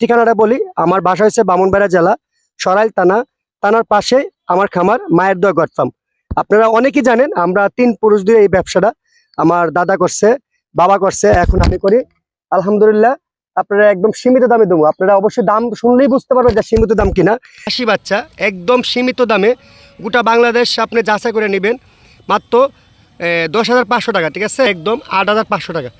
ঠিকানাটা বলি, আমার বাসা হচ্ছে বামনবাড়া জেলা, সরাইল থানা, থানার পাশে আমার খামার মায়ের দোয়া করতাম আপনারা অনেকেই জানেন, আমরা তিন পুরুষ দিয়ে এই ব্যবসাটা আমার দাদা করছে, বাবা করছে, এখন আমি করি। আলহামদুলিল্লাহ, আপনারা একদম সীমিত দামে দেবো। আপনারা অবশ্যই দাম শুনলেই বুঝতে পারবেন যে সীমিত দাম কিনা। হাসি বাচ্চা, একদম সীমিত দামে গোটা বাংলাদেশ আপনি যাচাই করে নেবেন। মাত্র দশ হাজার পাঁচশো টাকা, ঠিক আছে? একদম আট হাজার পাঁচশো টাকা,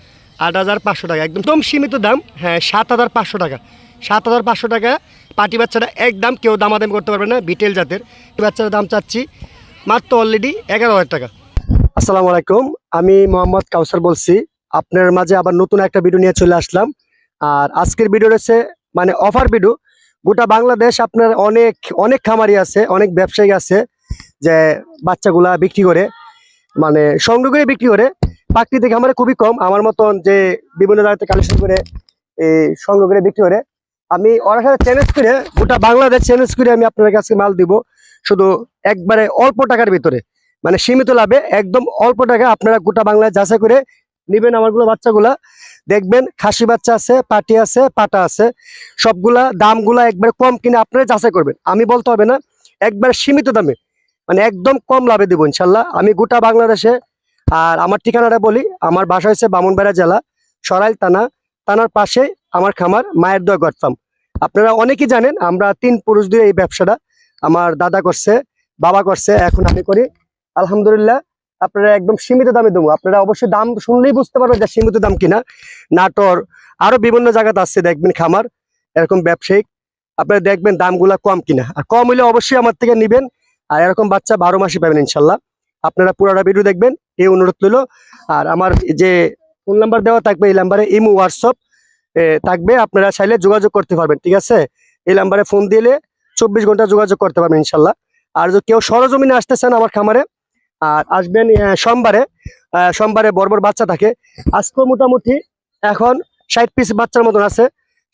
আট হাজার পাঁচশো টাকা, একদম সীমিত দাম হ্যাঁ সাত হাজার পাঁচশো টাকা। সাত হাজার পাঁচশো টাকা। পাটি বাচ্চাটা একদম কেউ দামাদামি করতে পারবে না, বিটেল জাতের। এই বাচ্চার দাম চাচ্ছি মাত্র অলরেডি এগারো হাজার টাকা। আসসালামু আলাইকুম, আমি মোহাম্মদ কাউসার বলছি। আপনার মাঝে আবার নতুন একটা ভিডিও নিয়ে চলে আসলাম। আর আজকের ভিডিও রয়েছে মানে অফার ভিডিও গোটা বাংলাদেশ আপনার অনেক অনেক খামারি আছে, অনেক ব্যবসায়ী আছে, যে বাচ্চাগুলা বিক্রি করে মানে সংগ্রহ করে বিক্রি করে। প্রাকৃতিক খামারে খুবই কম, আমার মতন যে বিভিন্ন জায়গাতে কালেকশন করে, এই সংগ্রহ করে বিক্রি করে। আমি ওরা সাথে চ্যালেঞ্জ করে, গোটা বাংলাদেশ চ্যালেঞ্জ করে আমি আপনার কাছে মাল দিব। শুধু একবারে অল্প টাকার ভিতরে। মানে সীমিত লাভে, একদম অল্প টাকা আপনারা গোটা বাংলায় যাচাই করে নিবেন আমারগুলো বাচ্চাগুলা। দেখবেন খাসি বাচ্চা আছে, পাটি আছে, পাটা আছে। সবগুলা দামগুলা একবারে কম কিনে আপনারা যাচাই করবেন। আমি বলতে হবে না, একবারে সীমিত দামে। মানে একদম কম লাভে দেবো ইনশাল্লাহ। আমি গোটা বাংলাদেশে, আর আমার ঠিকানাটা বলি, আমার বাসা হচ্ছে বামনবাড়া জেলা, সরাইল থানা, থানার পাশে আমার খামার, মায়ের দোয়া করতাম আপনারা অনেকেই জানেন, আমরা তিন পুরুষ দিয়ে এই ব্যবসাটা আমার দাদা করছে, বাবা করছে, এখন আমি করি। আলহামদুলিল্লাহ, আপনারা একদম সীমিত দামে দেবো। আপনারা অবশ্যই দাম শুনলেই বুঝতে পারবেন যে সীমিত দাম কিনা। নাটোর, আরও বিভিন্ন জায়গাতে আসছে দেখবেন খামার, এরকম ব্যবসায়িক। আপনারা দেখবেন দামগুলা কম কিনা। আর কম হলে অবশ্যই আমার থেকে নিবেন, আর এরকম বাচ্চা বারো মাসে পাবেন ইনশাল্লাহ। আপনারা পুরোটা ভিডিও দেখবেন, এই অনুরোধ রইল। আর আমার যে ফোন নাম্বার দেওয়া থাকবে, এই নাম্বারে ইমো হোয়াটসঅ্যাপ থাকবে। আপনারা চাইলে যোগাযোগ করতে পারবেন, ঠিক আছে? এই নাম্বারে ফোন দিলে চব্বিশ ঘণ্টা যোগাযোগ করতে পারবেন, ইনশাল্লাহ। আর যদি কেউ সরজমিনে আসতে চান আমার খামারে, আর আসবেন সোমবারে সোমবারে বড় বাচ্চা থাকে। আজকেও মোটামুটি এখন ষাট পিস বাচ্চার মতন আছে।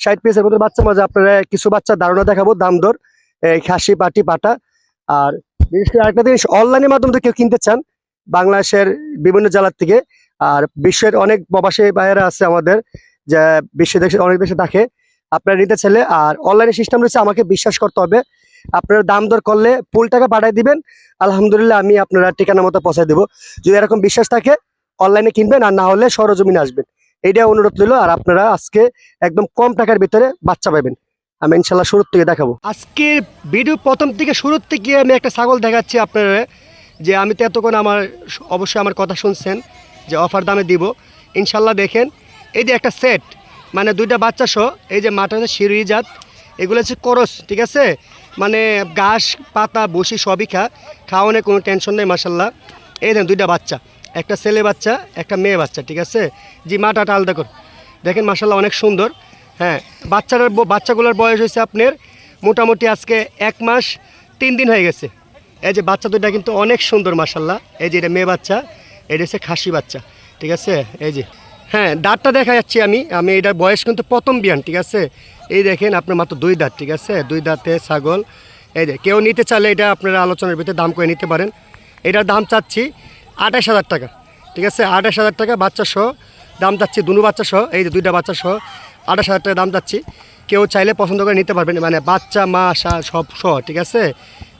ষাট পিসের মতন বাচ্চার মাঝে আপনারা কিছু বাচ্চার ধারণা দেখাবো, দাম দর এই খাসি, পাটি, পাটা। আর বিশেষ করে আরেকটা জিনিস, অনলাইনের মাধ্যমে কেউ কিনতে চান, বাংলাদেশের বিভিন্ন জেলার থেকে, আর বিশ্বের অনেক প্রবাসী বাইরে আছে আমাদের যে বিশ্ব দেশে, অনেক দেশে থাকে। আপনারা নিতে চাইলে আর অনলাইনে সিস্টেম রয়েছে, আমাকে বিশ্বাস করতে হবে। আপনারা দাম দর করলে ফুল টাকা পাঠিয়ে দিবেন। আলহামদুলিল্লাহ, আমি আপনারা ঠিকানা মতো পৌঁছায় দেবো। যদি এরকম বিশ্বাস থাকে অনলাইনে কিনবেন আর না হলে সরজমিনে আসবেন। এইটা অনুরোধ রইল আর আপনারা আজকে একদম কম টাকার ভিতরে বাচ্চা পাবেন। আমি ইনশাল্লাহ শুরুর থেকে দেখাবো। আজকে ভিডিও প্রথম থেকে শুরুর থেকে আমি একটা ছাগল দেখাচ্ছি আপনারা যে আমি তো এতক্ষণ আমার, অবশ্যই আমার কথা শুনছেন, যে অফার দামে দিব। ইনশাল্লাহ দেখেন এই যে একটা সেট মানে দুইটা বাচ্চা সহ, এই যে মাঠা হচ্ছে সিঁড়ি জাত, এগুলো হচ্ছে করস, ঠিক আছে? মানে ঘাস, পাতা, বসি সবই খা খাওয়ানোর কোনো টেনশন নেই মাসাল্লাহ এই দেখেন দুইটা বাচ্চা, একটা ছেলে বাচ্চা, একটা মেয়ে বাচ্চা, ঠিক আছে? জি মাটাটা আলাদা কর। দেখেন মাসাল্লাহ অনেক সুন্দর হ্যাঁ। বাচ্চার বাচ্চাগুলোর বয়স হয়েছে আপনার মোটামুটি আজকে এক মাস, তিন দিন হয়ে গেছে। এই যে বাচ্চা দুইটা কিন্তু অনেক সুন্দর মাসাল্লাহ এই যে এটা মেয়ে বাচ্চা, এটা হচ্ছে খাসি বাচ্চা, ঠিক আছে? এই যে হ্যাঁ দাঁতটা দেখা যাচ্ছে আমি আমি এটার বয়স কিন্তু প্রথম বিয়ান, ঠিক আছে? এই দেখেন, আপনার মাত্র দুই দাঁত, ঠিক আছে? দুই দাঁতে ছাগল। এই যে, কেউ নিতে চাইলে এটা আপনারা আলোচনার ভিতরে দাম করে নিতে পারেন। এটার দাম চাচ্ছি আঠাশ হাজার টাকা, ঠিক আছে? আঠাশ হাজার টাকা বাচ্চা সহ, দাম চাচ্ছি দুনো বাচ্চা সহ, এই যে দুইটা বাচ্চা সহ, আঠাশ হাজার টাকা দাম চাচ্ছি। কেউ চাইলে পছন্দ করে নিতে পারবেন মানে বাচ্চা, মা সব সহ, ঠিক আছে?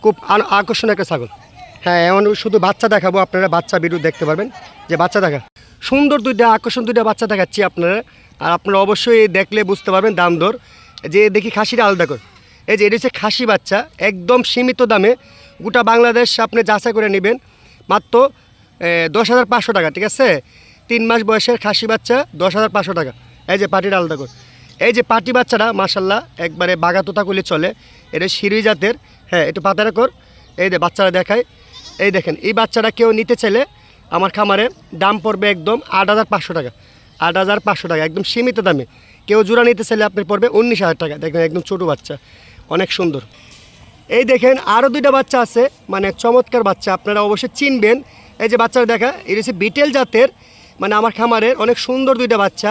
খুব আকর্ষণীয় একটা ছাগল। হ্যাঁ এমন শুধু বাচ্চা দেখাবো, আপনারা বাচ্চা ভিডিও দেখতে পারবেন। যে বাচ্চা দেখা। সুন্দর দুইটা, আকর্ষণ দুইটা বাচ্চা দেখাচ্ছি আপনারা। আর আপনারা অবশ্যই দেখলে বুঝতে পারবেন দাম দর। যে দেখি খাসিটা, আলাদা করে। এই যে এটা হচ্ছে খাসি বাচ্চা, একদম সীমিত দামে। গোটা বাংলাদেশ আপনি যাচাই করে নেবেন। মাত্র দশ হাজার পাঁচশো টাকা, ঠিক আছে? তিন মাস বয়সের খাসি বাচ্চা, দশ হাজার পাঁচশো টাকা। এই যে পাটিটা আলাদা কর। এই যে পাটি বাচ্চাটা মাসাল্লাহ একবারে বাগাতোতা করলে চলে। এটা সিঁড়ি জাতের। হ্যাঁ একটু পাতারা কর। এই যে বাচ্চারা দেখায়। এই দেখেন, এই বাচ্চাটা কেউ নিতে চাইলে আমার খামারে দাম পড়বে একদম আট হাজার পাঁচশো টাকা। আট হাজার পাঁচশো টাকা, একদম সীমিত দামে। কেউ জোড়া নিতে চাইলে আপনার পড়বে উনিশ হাজার টাকা। দেখবেন একদম ছোটো বাচ্চা, অনেক সুন্দর। এই দেখেন আরও দুইটা বাচ্চা আছে মানে চমৎকার বাচ্চা, আপনারা অবশ্যই চিনবেন। এই যে বাচ্চারা দেখা এই হচ্ছে বিটেল জাতের মানে আমার খামারের অনেক সুন্দর দুইটা বাচ্চা।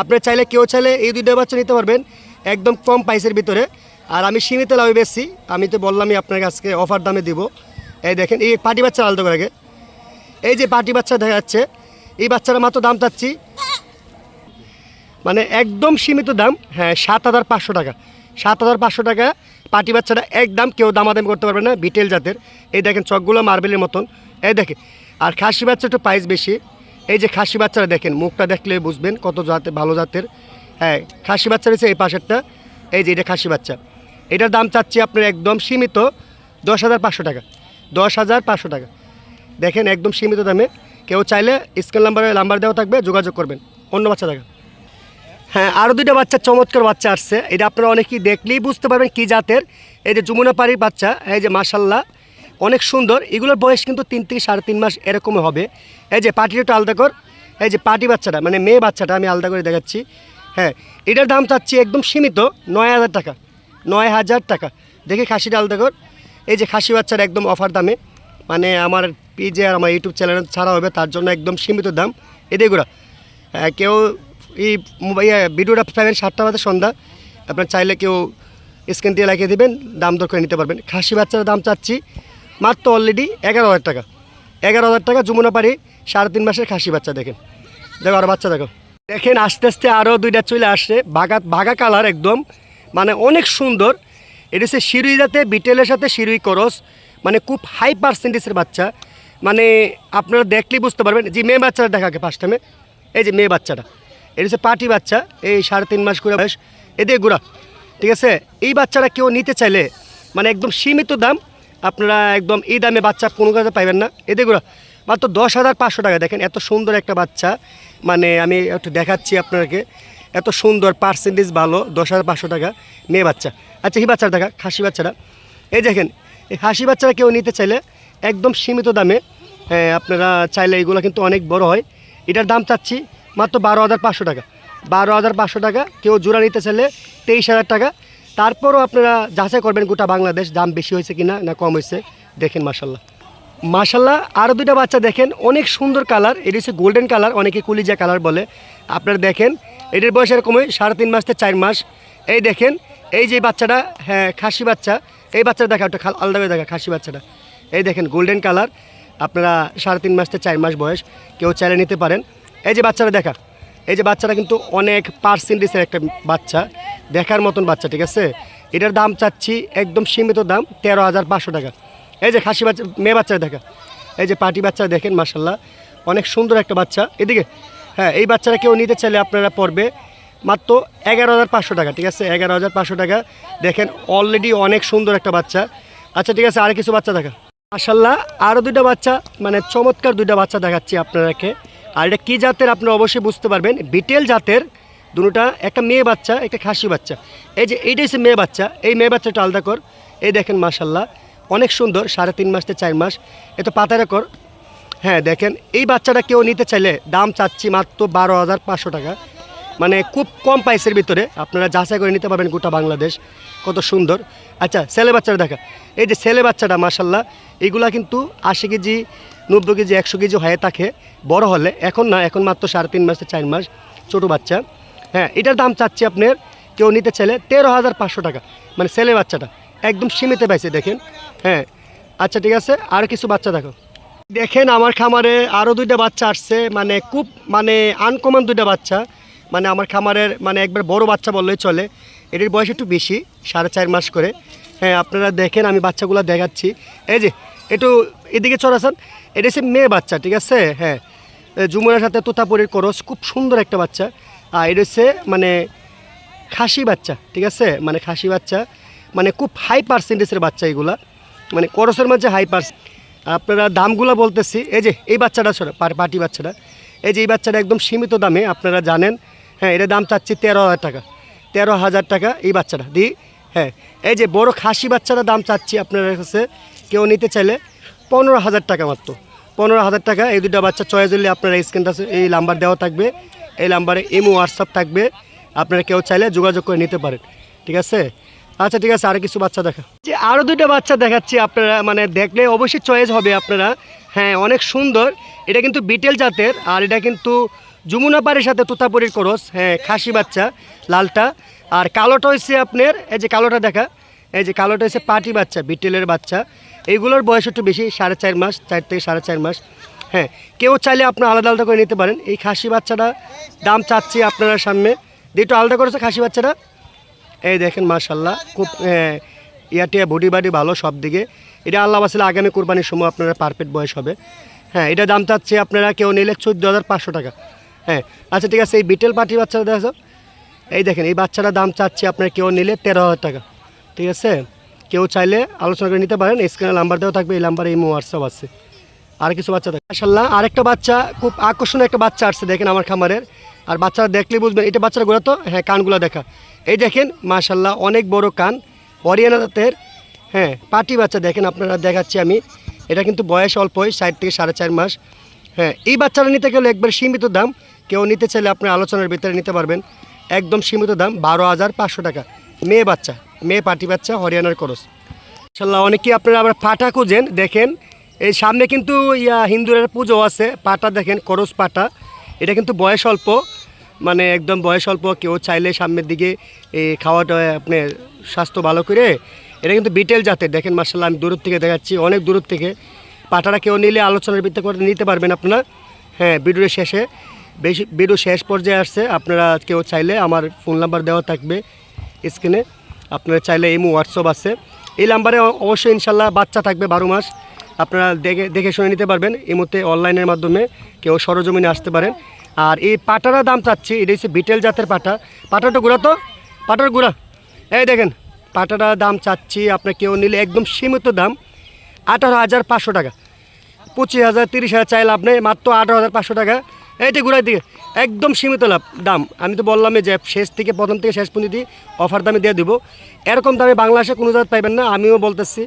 আপনারা চাইলে, কেউ চাইলে এই দুইটা বাচ্চা নিতে পারবেন, একদম কম প্রাইসের ভিতরে। আর আমি সীমিত লাভে বেশি আমি তো বললামই আপনার কাছকে অফার দামে দিব। এই দেখেন, এই পাটি বাচ্চা আলাদা করে আগে। এই যে পাটি বাচ্চা দেখা যাচ্ছে, এই বাচ্চারা মাত্র দাম চাচ্ছি। মানে একদম সীমিত দাম হ্যাঁ সাত হাজার পাঁচশো টাকা। সাত হাজার পাঁচশো টাকা পাটি বাচ্চাটা একদম কেউ দামাদামি করতে পারবে না, বিটেল জাতের। এই দেখেন চকগুলো মার্বেলের মতন। এই দেখেন, আর খাসি বাচ্চা একটু প্রাইস বেশি। এই যে খাসি বাচ্চারা দেখেন, মুখটা দেখলে বুঝবেন কত জাতের, ভালো জাতের। হ্যাঁ খাসি বাচ্চা রয়েছে এই পাশেরটা। এই যে এটা খাসি বাচ্চা। এটার দাম চাচ্ছি আপনার একদম সীমিত দশ হাজার পাঁচশো টাকা। দশ হাজার পাঁচশো টাকা। দেখেন একদম সীমিত দামে। কেউ চাইলে স্ক্রিন নাম্বারে নাম্বার দেওয়া থাকবে, যোগাযোগ করবেন। অন্য বাচ্চা দেখা হ্যাঁ আরও দুইটা বাচ্চা, চমৎকার বাচ্চা আসছে। এটা আপনারা অনেকেই দেখলেই বুঝতে পারবেন কী জাতের। এই যে যমুনা পাড়ির বাচ্চা, এই যে মাসাল্লাহ অনেক সুন্দর। এগুলোর বয়স কিন্তু তিন থেকে সাড়ে তিন মাস এরকমই হবে। এই যে পাটির একটু আলাদা কর। এই যে পাটি বাচ্চাটা মানে মেয়ে বাচ্চাটা আমি আলাদা করে দেখাচ্ছি। হ্যাঁ এটার দাম চাচ্ছি একদম সীমিত, নয় হাজার টাকা। নয় হাজার টাকা। দেখে খাসিটা আলাদা কর। এই যে খাসি বাচ্চার একদম অফার দামে। মানে আমার পেজে আর আমার ইউটিউব চ্যানেলে ছাড়া হবে তার জন্য একদম সীমিত দাম। এদেরগুলো হ্যাঁ, কেউ এই মোবাইল ভিডিওটা পাবেন সাতটা বাজে সন্ধ্যা। আপনার চাইলে কেউ স্ক্রিন দিয়ে লাগিয়ে দেবেন দাম দর করে নিতে পারবেন। খাসি বাচ্চার দাম চাচ্ছি মাত্র অলরেডি এগারো হাজার টাকা। এগারো হাজার টাকা যমুনা পাড়ি সাড়ে তিন মাসের খাসি বাচ্চা দেখেন। দেখো আরও বাচ্চা দেখো। দেখেন আস্তে আস্তে আরও দুইটা চলে আসছে বাঘা বাঘা কালার একদম। মানে অনেক সুন্দর। এটা হচ্ছে শিরুই যাতে বিটেলের সাথে শিরুই করস। মানে খুব হাই পার্সেন্টেজের বাচ্চা। মানে আপনারা দেখলেই বুঝতে পারবেন যে মেয়ে বাচ্চাটা দেখাকে ফার্স্ট টাইমে এই যে মেয়ে বাচ্চাটা। এটা হচ্ছে পাটি বাচ্চা, এই সাড়ে তিন মাস করে বয়স। এদের গুড়া, ঠিক আছে? এই বাচ্চাটা কেউ নিতে চাইলে মানে একদম সীমিত দাম, আপনারা একদম এই দামে বাচ্চা কোনো কাজে পাইবেন না। এদের গুড়া, মাত্র দশ হাজার পাঁচশো টাকা। দেখেন, এত সুন্দর একটা বাচ্চা। মানে আমি একটু দেখাচ্ছি আপনাকে এত সুন্দর পার্সেন্টেজ ভালো, দশ হাজার পাঁচশো টাকা মেয়ে বাচ্চা। আচ্ছা এই বাচ্চাটা দেখা, খাসি বাচ্চাটা। এই দেখেন, এই হাসি বাচ্চারা কেউ নিতে চাইলে একদম সীমিত দামে। আপনারা চাইলে এগুলো কিন্তু অনেক বড় হয়। এটার দাম চাচ্ছি মাত্র বারো হাজার পাঁচশো টাকা। বারো হাজার পাঁচশো টাকা, কেউ জোড়া নিতে চাইলে তেইশ হাজার টাকা। তারপরও আপনারা যাচাই করবেন গোটা বাংলাদেশ, দাম বেশি হয়েছে কিনা না কম হয়েছে, দেখেন মাসাল্লাহ মাসাল্লাহ আরও দুইটা বাচ্চা দেখেন, অনেক সুন্দর কালার, এটি হচ্ছে গোল্ডেন কালার, অনেকে কুলিজা কালার বলে। আপনারা দেখেন, এটির বয়স এরকমই সাড়ে তিন মাস থেকে চার মাস। এই দেখেন, এই যে বাচ্চাটা হ্যাঁ খাসি বাচ্চা, এই বাচ্চাটা দেখা খাল- আলাদা দেখা খাসি বাচ্চাটা। এই দেখেন গোল্ডেন কালার আপনারা সাড়ে তিন মাস থেকে চার মাস বয়স, কেউ চাইলে নিতে পারেন। এই যে বাচ্চারা দেখা, এই যে বাচ্চাটা কিন্তু অনেক পার্সেন্টেজের একটা বাচ্চা, দেখার মতন বাচ্চা, ঠিক আছে? এটার দাম চাচ্ছি একদম সীমিত দাম, তেরো হাজার পাঁচশো টাকা। এই যে খাসি বাচ্চা, মেয়ে বাচ্চা দেখা, এই যে পাটি বাচ্চা দেখেন মাসাল্লাহ অনেক সুন্দর একটা বাচ্চা। এদিকে হ্যাঁ এই বাচ্চারা কেউ নিতে চাইলে আপনারা পড়বে মাত্র এগারো হাজার পাঁচশো টাকা, ঠিক আছে? এগারো হাজার পাঁচশো টাকা। দেখেন অলরেডি অনেক সুন্দর একটা বাচ্চা। আচ্ছা ঠিক আছে আর কিছু বাচ্চা দেখা। মাসাল্লাহ আরও দুইটা বাচ্চা মানে চমৎকার দুইটা বাচ্চা দেখাচ্ছি আপনারাকে আর এটা কী জাতের আপনারা অবশ্যই বুঝতে পারবেন। বিটেল জাতের দুটোটা একটা মেয়ে বাচ্চা, একটা খাসি বাচ্চা। এই যে এইটা হচ্ছে মেয়ে বাচ্চা। এই মেয়ে বাচ্চাটা আলাদা কর। এই দেখেন মাসাল্লাহ অনেক সুন্দর, সাড়ে তিন মাস থেকে চার মাস। এ তো পাতারা কর হ্যাঁ দেখেন, এই বাচ্চাটা কেউ নিতে চাইলে দাম চাচ্ছি মাত্র বারো হাজার পাঁচশো টাকা। মানে খুব কম প্রাইসের ভিতরে আপনারা যাচাই করে নিতে পারবেন গোটা বাংলাদেশ। কত সুন্দর। আচ্ছা ছেলে বাচ্চাটা দেখা। এই যে ছেলে বাচ্চাটা মাসাল্লাহ এগুলা কিন্তু আশি কেজি, নব্বই কেজি, একশো কেজি হয়ে থাকে, বড় হলে। এখন না, এখন মাত্র সাড়ে তিন মাস, চার মাস, ছোটো বাচ্চা। হ্যাঁ এটার দাম চাচ্ছি আপনার, কেউ নিতে চাইলে তেরো হাজার পাঁচশো টাকা। মানে ছেলে বাচ্চাটা, একদম সীমিত পাইছে, দেখেন। হ্যাঁ আচ্ছা ঠিক আছে, আর কিছু বাচ্চা দেখো। দেখেন, আমার খামারে আরও দুইটা বাচ্চা আসছে মানে খুব মানে আনকমন দুইটা বাচ্চা। মানে আমার খামারের মানে একবার বড় বাচ্চা বললেই চলে। এটির বয়স একটু বেশি, সাড়ে চার মাস করে। হ্যাঁ আপনারা দেখেন, আমি বাচ্চাগুলো দেখাচ্ছি। এই যে, একটু এদিকে চড়াছেন এটা হচ্ছে মেয়ে বাচ্চা, ঠিক আছে? হ্যাঁ। এ যমুনার সাথে তোতাপুরির করস, খুব সুন্দর একটা বাচ্চা। আর এটা হচ্ছে মানে খাসি বাচ্চা, ঠিক আছে? মানে খাসি বাচ্চা। মানে খুব হাই পার্সেন্টেজের বাচ্চা এগুলা। মানে করসের মাঝে হাই পার্স আপনারা দামগুলো বলতেছি। এই যে, এই বাচ্চাটা পার্টি বাচ্চাটা। এই যে, এই বাচ্চাটা একদম সীমিত দামে, আপনারা জানেন। হ্যাঁ এটার দাম চাচ্ছি তেরো হাজার টাকা। তেরো হাজার টাকা এই বাচ্চাটা। দি হ্যাঁ এই যে বড় খাসি বাচ্চাটার দাম চাচ্ছি আপনার কাছে, কেউ নিতে চাইলে পনেরো হাজার টাকা মাত্র। পনেরো হাজার টাকা, এই দুটা বাচ্চা চয়েস হলে আপনারা স্ক্রিনটা এই নাম্বার দেওয়া থাকবে, এই নাম্বারে ইমো হোয়াটসঅ্যাপ থাকবে, আপনারা কেউ চাইলে যোগাযোগ করে নিতে পারেন, ঠিক আছে? আচ্ছা ঠিক আছে, আর কিছু বাচ্চা দেখা। যে আরও দুটো বাচ্চা দেখাচ্ছি আপনারা মানে দেখলে অবশ্যই চয়েস হবে আপনারা। হ্যাঁ অনেক সুন্দর, এটা কিন্তু বিটেল জাতের, আর এটা কিন্তু যমুনা পাড়ির সাথে তোতাপুরির করস হ্যাঁ খাসি বাচ্চা লালটা। আর কালোটা হচ্ছে আপনার এই যে কালোটা দেখা এই যে কালোটা হচ্ছে পাটি বাচ্চা বিটেলের বাচ্চা। এইগুলোর বয়স একটু বেশি সাড়ে চার মাস চার থেকে সাড়ে চার মাস। হ্যাঁ কেউ চাইলে আপনার আলাদা আলাদা করে নিতে পারেন। এই খাসি বাচ্চাটা দাম চাচ্ছি আপনারা সামনে। একটু আলাদা করেছে খাসি বাচ্চাটা? এই দেখেন মাশাল্লাহ খুব আহ, ইয়াটিয়া বডি বাডি ভালো সব দিকে। এটা আল্লাহ বাসলে আগামী কোরবানির সময় আপনারা পারফেক্ট বয়স হবে। হ্যাঁ এটা দাম চাচ্ছে আপনারা কেউ নিলে চোদ্দ হাজার পাঁচশো টাকা। হ্যাঁ আচ্ছা ঠিক আছে, এই বিটেল পাটি বাচ্চাটা দেখো। এই দেখেন, এই বাচ্চাটার দাম চাচ্ছে আপনার কেউ নিলে তেরো হাজার টাকা। ঠিক আছে? কেউ চাইলে আলোচনা করে নিতে পারেন, স্ক্রিনে নাম্বার দেওয়া থাকবে, এই নাম্বারে এই হোয়াটসঅ্যাপ আছে। আর কিছু বাচ্চা থাকে মাশাল্লাহ আরেকটা বাচ্চা, খুব আকর্ষণীয় একটা বাচ্চা আসছে, দেখেন আমার খামারের। আর বাচ্চারা দেখলে বুঝবেন, এটা বাচ্চারা গুলো তো হ্যাঁ কানগুলো দেখা। এই দেখেন মাশাল্লাহ অনেক বড় কান হরিয়ানা জাতের। হ্যাঁ পাটি বাচ্চা দেখেন, আপনারা দেখাচ্ছি আমি। এটা কিন্তু বয়স অল্পই, ষাট থেকে সাড়ে চার মাস। হ্যাঁ এই বাচ্চারা নিতে গেলে একবার সীমিত দাম। কেউ নিতে চাইলে আপনি আলোচনার ভিতরে নিতে পারবেন। একদম সীমিত দাম, বারো হাজার পাঁচশো টাকা। মেয়ে বাচ্চা, মেয়ে পাটি বাচ্চা, হরিয়ানার করস। ইনশাল্লাহ অনেকেই আপনারা আবার পাটা খুঁজেন, দেখেন। এই সামনে কিন্তু ইয়া হিন্দুদের পুজো আছে, পাটা দেখেন, করস পাটা। এটা কিন্তু বয়স অল্প মানে একদম বয়স অল্প। কেউ চাইলে সামনের দিকে এই খাওয়াটা আপনি স্বাস্থ্য ভালো করে, এটা কিন্তু বিটেল জাতের। দেখেন মার্শাল্লাহ আমি দূর থেকে দেখাচ্ছি, অনেক দূর থেকে। পাটাটা কেউ নিলে আলোচনার ভিত্তি করে নিতে পারবেন আপনারা। হ্যাঁ ভিডিওর শেষে। বেশি ভিডিও শেষ পর্যায়ে আসছে, আপনারা কেউ চাইলে আমার ফোন নাম্বার দেওয়া থাকবে স্ক্রিনে আপনারা চাইলে এমু হোয়াটসঅ্যাপ আছে। এই নাম্বারে অবশ্যই ইনশাল্লাহ বাচ্চা থাকবে বারো মাস। আপনারা দেখে দেখে শুনে নিতে পারবেন, এই মুহূর্তে অনলাইনের মাধ্যমে কেউ সরজমিনে আসতে পারেন। আর এই পাটার দাম চাচ্ছি, এটা হচ্ছে বিটেল জাতের পাটা। পাটাটা গুঁড়া তো? পাটার গুঁড়া। এই দেখেন, পাটাটার দাম চাচ্ছি আপনার কেউ নিলে একদম সীমিত দাম, আঠারো হাজার পাঁচশো টাকা। পঁচিশ হাজার, তিরিশ হাজার চাই লাভ নেই মাত্র আঠারো হাজার পাঁচশো টাকা। এইটা ঘুরাই দিকে, একদম সীমিত লাভ, দাম। আমি তো বললামই যে শেষ থেকে প্রথম থেকে শেষ পর্যন্ত অফার দামে দিয়ে দেবো। এরকম দামে বাংলাদেশে কোনো জায়গায় পাইবেন না, আমিও বলতেছি।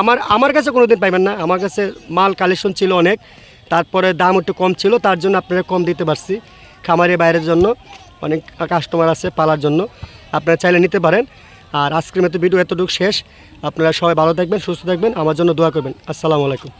আমার আমার কাছে কোনো দিন পাইবেন না। আমার কাছে মাল কালেকশন ছিল অনেক, তারপরে দাম একটু কম ছিল, তার জন্য আপনারা কম দিতে পারছি খামারের বাইরের জন্য। অনেক কাস্টমার আছে পালার জন্য, আপনারা চাইলে নিতে পারেন। আর আজকের মতো ভিডিও এতটুকু শেষ। আপনারা সবাই ভালো থাকবেন, সুস্থ থাকবেন, আমার জন্য দোয়া করবেন। আসসালামু আলাইকুম।